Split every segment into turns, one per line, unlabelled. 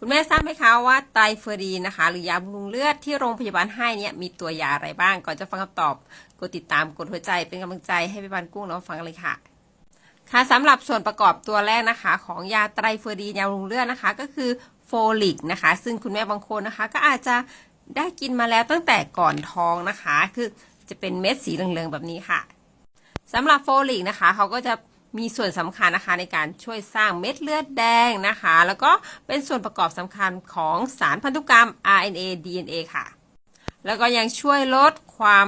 คุณแม่ทราบไหมคะว่าไตรเฟอรีนนะคะ หรือยาบำรุงเลือดที่โรงพยาบาลให้เนี่ยมีตัวยาอะไรบ้าง ก่อนจะฟังคำตอบกดติดตามกดหัวใจเป็นกำลังใจให้พี่บานกุ้งแล้วฟังเลยค่ะ ค่ะสำหรับส่วนประกอบตัวแรกนะคะ ของยาไตรเฟอรีนยาบำรุงเลือดนะคะ ก็คือโฟลิกนะคะ ซึ่งคุณแม่บางคนนะคะ ก็อาจจะได้กินมาแล้วตั้งแต่ก่อนท้องนะคะ คือจะเป็นเม็ดสีเหลืองๆแบบนี้ค่ะสำหรับโฟลิกนะคะเขาก็จะ มีส่วนสำคัญนะคะในการช่วยสร้างเม็ดเลือดแดงนะคะ แล้วก็เป็นส่วนประกอบสำคัญของสารพันธุกรรม RNA DNA ค่ะ แล้วก็ยังช่วยลดความ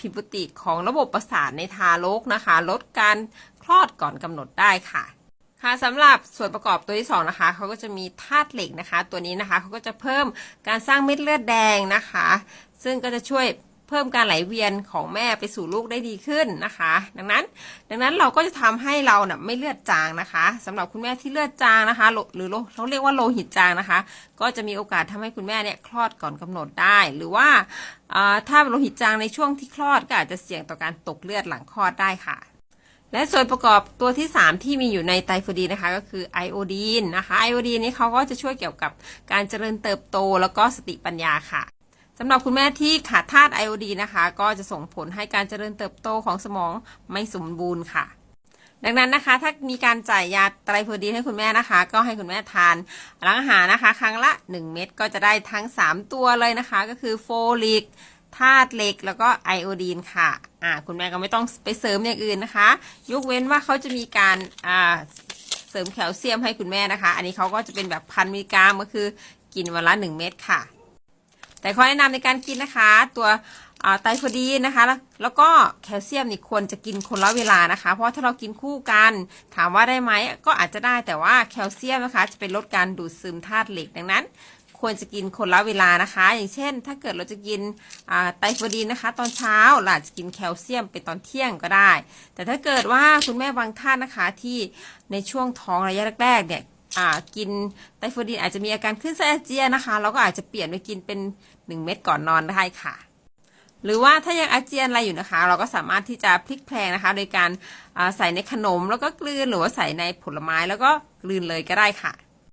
ผิดปกติของระบบประสาทในทารกนะคะ ลดการคลอดก่อนกำหนดได้ค่ะค่ะสำหรับส่วนประกอบตัวที่สองนะคะเขาก็จะมีธาตุเหล็กนะคะ ตัวนี้นะคะเขาก็จะเพิ่มการสร้างเม็ดเลือดแดงนะคะ ซึ่งก็จะช่วย เพิ่มการไหลเวียนของแม่ไปสู่ลูกได้ดีขึ้นนะคะ ดังนั้น ดังนั้นเราก็จะทำให้เราเน่ะไม่เลือดจางนะคะสำหรับคุณแม่ที่เลือดจางนะคะ หรือเขาเรียกว่าโลหิตจางนะคะ ก็จะมีโอกาสทำให้คุณแม่เนี่ยคลอดก่อนกำหนดได้ หรือว่าถ้าโลหิตจางในช่วงที่คลอดก็อาจจะเสี่ยงต่อการตกเลือดหลังคลอดได้ค่ะและส่วนประกอบตัวที่ 3 ที่มีอยู่ในไตรฟูดีนะคะก็คือไอโอดีนนะคะไอโอดีนนี้เขาก็จะช่วยเกี่ยวกับการเจริญเติบโตแล้วก็สติปัญญาค่ะ สำหรับคุณแม่ที่ขาดธาตุไอโอดีนะคะ ก็จะส่งผลให้การเจริญเติบโตของสมองไม่สมบูรณ์ค่ะ ดังนั้นนะคะ ถ้ามีการจ่ายยาไตรโพดีนให้คุณแม่นะคะ ก็ให้คุณแม่ทานหลังอาหารนะคะ ครั้งละ 1 เม็ดก็จะได้ทั้ง 3 ตัวเลยนะคะ ก็คือโฟลิกธาตุเหล็กแล้วก็ไอโอดีนค่ะอ่าคุณแม่ก็ไม่ต้องไปเสริมอย่างอื่นนะคะ ยกเว้นว่าเขาจะมีการอ่าเสริมแคลเซียมให้คุณแม่นะคะ อันนี้เขาก็จะเป็นแบบพันมิลลิกรัมก็คือกินวันละ 1 เม็ดค่ะ แต่ขอแนะนำในการกินนะคะ ตัวไตรโพดีนะคะแล้วแล้วก็แคลเซียมนี่ควรจะกินคนละเวลานะคะ เพราะถ้าเรากินคู่กันถามว่าได้ไหมก็อาจจะได้แต่ว่าแคลเซียมนะคะจะเป็นลดการดูดซึมธาตุเหล็กดังนั้น ควรจะกินคนละเวลานะคะ อย่างเช่น ถ้าเกิดเราจะกินไตรโพดีนนะคะ ตอนเช้าเราอาจจะกินแคลเซียมเป็นตอนเที่ยงก็ได้ แต่ถ้าเกิดว่าคุณแม่บางท่านนะคะที่ในช่วงท้องระยะแรกๆเนี่ย กินไตโฟดีนอาจจะมีอาการขึ้นไส้อาเจียนนะคะเราก็อาจจะเปลี่ยนไปกินเป็น 1 เม็ดก่อนนอนได้ค่ะ หรือว่าถ้ายังอาเจียนอะไรอยู่นะคะ เราก็สามารถที่จะพลิกแพลงนะคะ โดยการาใส่ในขนมแล้วก็กลืนหรือว่าใส่ในผลไม้แล้วก็กลืนเลยก็ได้ค่ะ